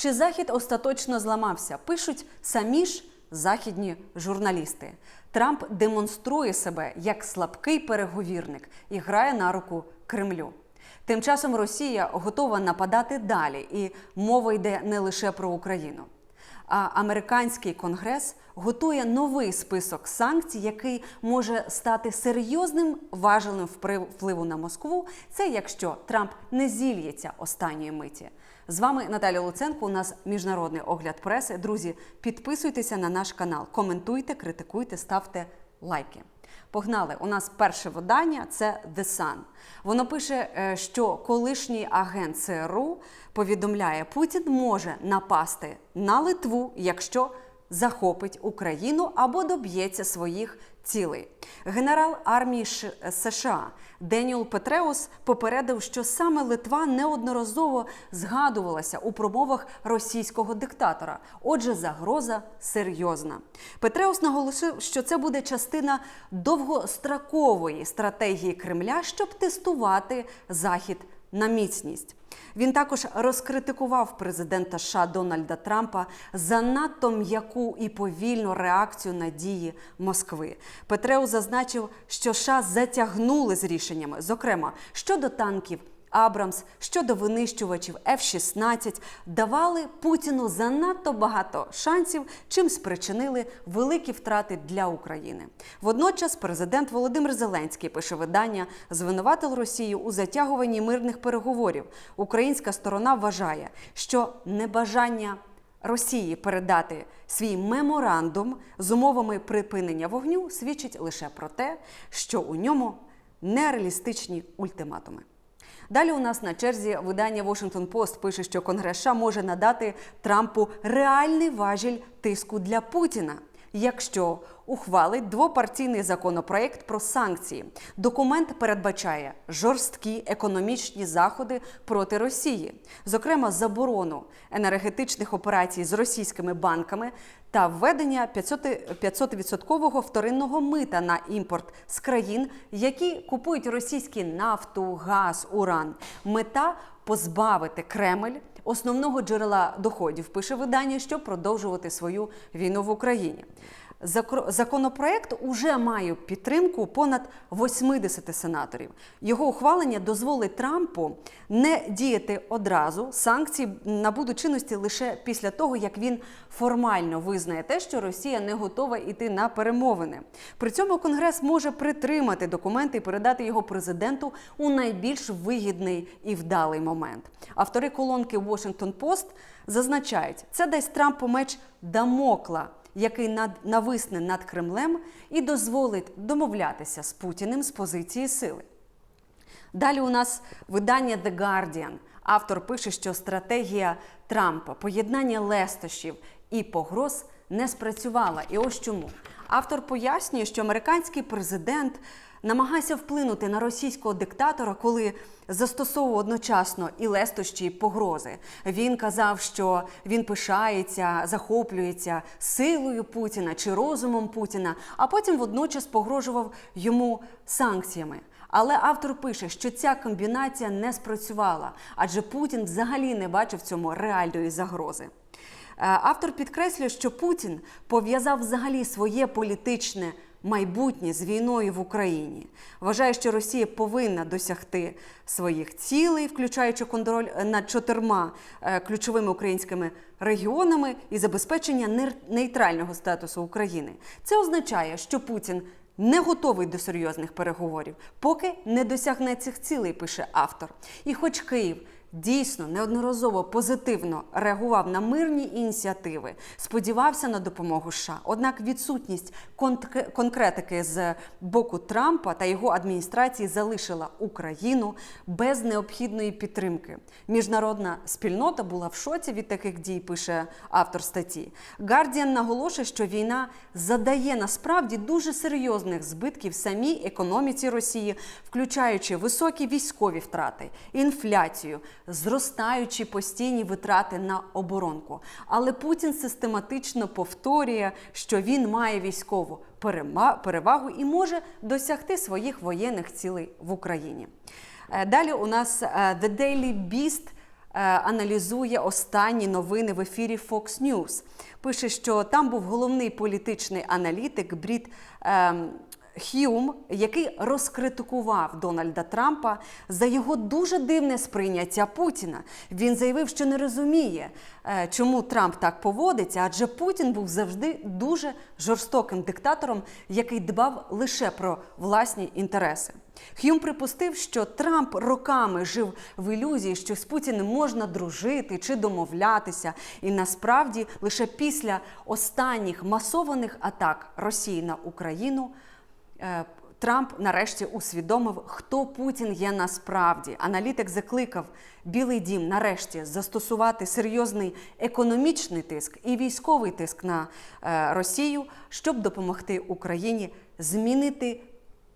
Чи Захід остаточно зламався? Пишуть самі ж західні журналісти. Трамп демонструє себе як слабкий переговірник і грає на руку Кремлю. Тим часом Росія готова нападати далі, і мова йде не лише про Україну. А американський конгрес готує новий список санкцій, який може стати серйозним важелем впливу на Москву. Це якщо Трамп не зільється останньої миті. З вами Наталя Луценко. У нас міжнародний огляд преси. Друзі, підписуйтеся на наш канал, коментуйте, критикуйте, ставте лайки. Погнали! У нас перше видання це The Sun. Воно пише, е, що колишній агент ЦРУ повідомляє, Путін може напасти на Литву, якщо захопить Україну або доб'ється своїх цілей. Генерал армії США Деніел Петреус попередив, що саме Литва неодноразово згадувалася у промовах російського диктатора. Отже, загроза серйозна. Петреус наголосив, що це буде частина довгострокової стратегії Кремля, щоб тестувати захід на міцність. Він також розкритикував президента США Дональда Трампа за надто м'яку і повільну реакцію на дії Москви. Петреу зазначив, що США затягнули з рішеннями, зокрема щодо танків. Абрамс щодо винищувачів F-16 давали Путіну занадто багато шансів, чим спричинили великі втрати для України. Водночас президент Володимир Зеленський пише видання, звинуватив Росію у затягуванні мирних переговорів. Українська сторона вважає, що небажання Росії передати свій меморандум з умовами припинення вогню свідчить лише про те, що у ньому нереалістичні ультиматуми. Далі у нас на черзі видання Washington Post пише, що Конгрес США може надати Трампу реальний важіль тиску для Путіна, якщо ухвалить двопартійний законопроект про санкції. Документ передбачає жорсткі економічні заходи проти Росії, зокрема заборону енергетичних операцій з російськими банками та введення 500 відсоткового вторинного мита на імпорт з країн, які купують російські нафту, газ, уран. Мета позбавити Кремль основного джерела доходів. Пише видання, щоб продовжувати свою війну в Україні. Законопроект уже має підтримку понад 80 сенаторів. Його ухвалення дозволить Трампу не діяти одразу. Санкції набудуть чинності лише після того, як він формально визнає те, що Росія не готова йти на перемовини. При цьому Конгрес може притримати документи і передати його президенту у найбільш вигідний і вдалий момент. Автори колонки Washington Post зазначають, це дасть Трампу меч Дамокла який над нависне над Кремлем і дозволить домовлятися з Путіним з позиції сили. Далі у нас видання The Guardian. Автор пише, що стратегія Трампа, поєднання лестощів і погроз не спрацювала. І ось чому. Автор пояснює, що американський президент намагався вплинути на російського диктатора, коли застосовував одночасно і лестощі, і погрози. Він казав, що він пишається, захоплюється силою Путіна чи розумом Путіна, а потім водночас погрожував йому санкціями. Але автор пише, що ця комбінація не спрацювала, адже Путін взагалі не бачив цьому реальної загрози. Е, Автор підкреслює, що Путін пов'язав взагалі своє політичне майбутнє з війною в Україні. Вважає, що Росія повинна досягти своїх цілей, включаючи контроль над чотирма е, ключовими українськими регіонами і забезпечення нейтрального статусу України. Це означає, що Путін не готовий до серйозних переговорів, поки не досягне цих цілей, пише автор. І хоч Київ дійсно неодноразово позитивно реагував на мирні ініціативи, сподівався на допомогу США. Однак відсутність конкретики з боку Трампа та його адміністрації залишила Україну без необхідної підтримки. Міжнародна спільнота була в шоці від таких дій, пише автор статті. Гардіан наголошує, що війна задає насправді дуже серйозних збитків самій економіці Росії, включаючи високі військові втрати, інфляцію, зростаючі постійні витрати на оборонку. Але Путін систематично повторює, що він має військову перевагу і може досягти своїх воєнних цілей в Україні. Е, Далі у нас е, The Daily Beast е, аналізує останні новини в ефірі Fox News. Пише, що там був головний політичний аналітик Брід. Х'юм, який розкритикував Дональда Трампа за його дуже дивне сприйняття Путіна. Він заявив, що не розуміє, е, чому Трамп так поводиться, адже Путін був завжди дуже жорстоким диктатором, який дбав лише про власні інтереси. Х'юм припустив, що Трамп роками жив в ілюзії, що з Путіним можна дружити чи домовлятися, і насправді лише після останніх масованих атак Росії на Україну. Е, Трамп нарешті усвідомив, хто Путін є насправді. Аналітик закликав Білий Дім нарешті застосувати серйозний економічний тиск і військовий тиск на е, Росію, щоб допомогти Україні змінити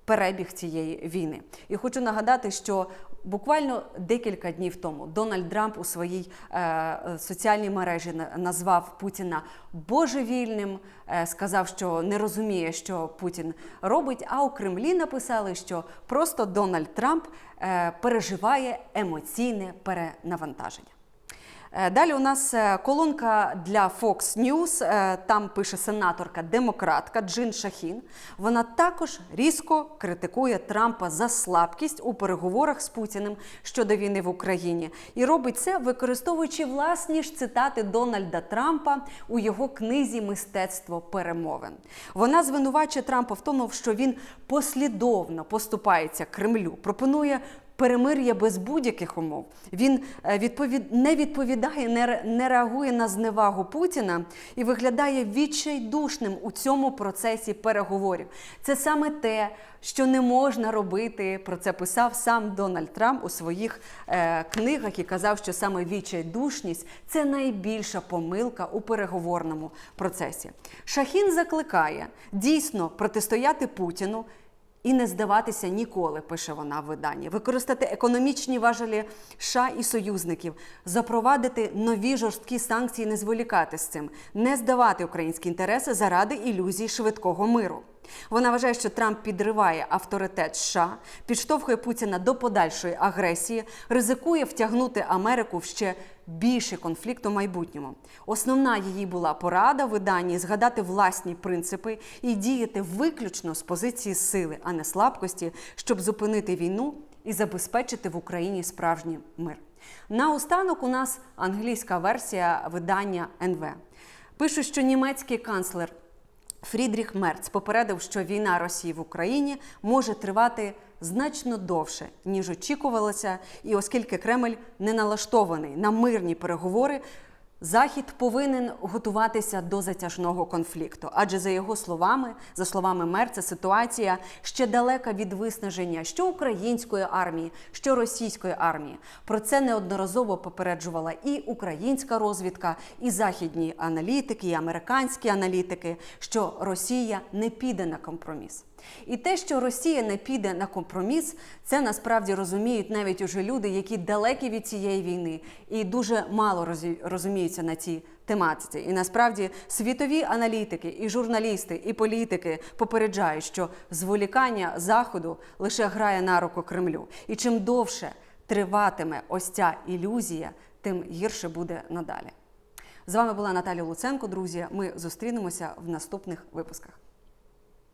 перебіг цієї війни. І хочу нагадати, що буквально декілька днів тому Дональд Трамп у своїй е, е, соціальній мережі назвав Путіна божевільним, е, сказав, що не розуміє, що Путін робить. А у Кремлі написали, що просто Дональд Трамп е, переживає емоційне перенавантаження. Е, Далі у нас е, колонка для Fox News. Е, Там пише сенаторка демократка Джин Шахін. Вона також різко критикує Трампа за слабкість у переговорах з Путіним щодо війни в Україні і робить це, використовуючи власні ж цитати Дональда Трампа у його книзі Мистецтво перемовин. Вона звинувачує Трампа в тому, що він послідовно поступається Кремлю, пропонує перемир'я без будь-яких умов. Він е, відповід... не відповідає, не, ре- не реагує на зневагу Путіна і виглядає відчайдушним у цьому процесі переговорів. Це саме те, що не можна робити. Про це писав сам Дональд Трамп у своїх е, книгах і казав, що саме відчайдушність це найбільша помилка у переговорному процесі. Шахін закликає дійсно протистояти Путіну. І не здаватися ніколи, пише вона в виданні, використати економічні важелі США і союзників, запровадити нові жорсткі санкції, не зволікати з цим, не здавати українські інтереси заради ілюзій швидкого миру. Вона вважає, що Трамп підриває авторитет США, підштовхує Путіна до подальшої агресії, ризикує втягнути Америку в ще більший конфлікт у майбутньому. Основна її була порада виданні згадати власні принципи і діяти виключно з позиції сили, а не слабкості, щоб зупинити війну і забезпечити в Україні справжній мир. Наостанок у нас англійська версія видання НВ. Пишуть, що німецький канцлер Фрідріх Мерц попередив, що війна Росії в Україні може тривати значно довше, ніж очікувалося, і оскільки Кремль не налаштований на мирні переговори. Захід повинен готуватися до затяжного конфлікту, адже за його словами, за словами Мерца, ситуація ще далека від виснаження що української армії, що російської армії. Про це неодноразово попереджувала і українська розвідка, і західні аналітики, і американські аналітики, що Росія не піде на компроміс. І те, що Росія не піде на компроміс, це насправді розуміють навіть уже люди, які далекі від цієї війни і дуже мало розі- розуміються на цій тематиці. І насправді світові аналітики, і журналісти, і політики попереджають, що зволікання заходу лише грає на руку Кремлю. І чим довше триватиме ось ця ілюзія, тим гірше буде надалі. З вами була Наталя Луценко. Друзі. Ми зустрінемося в наступних випусках.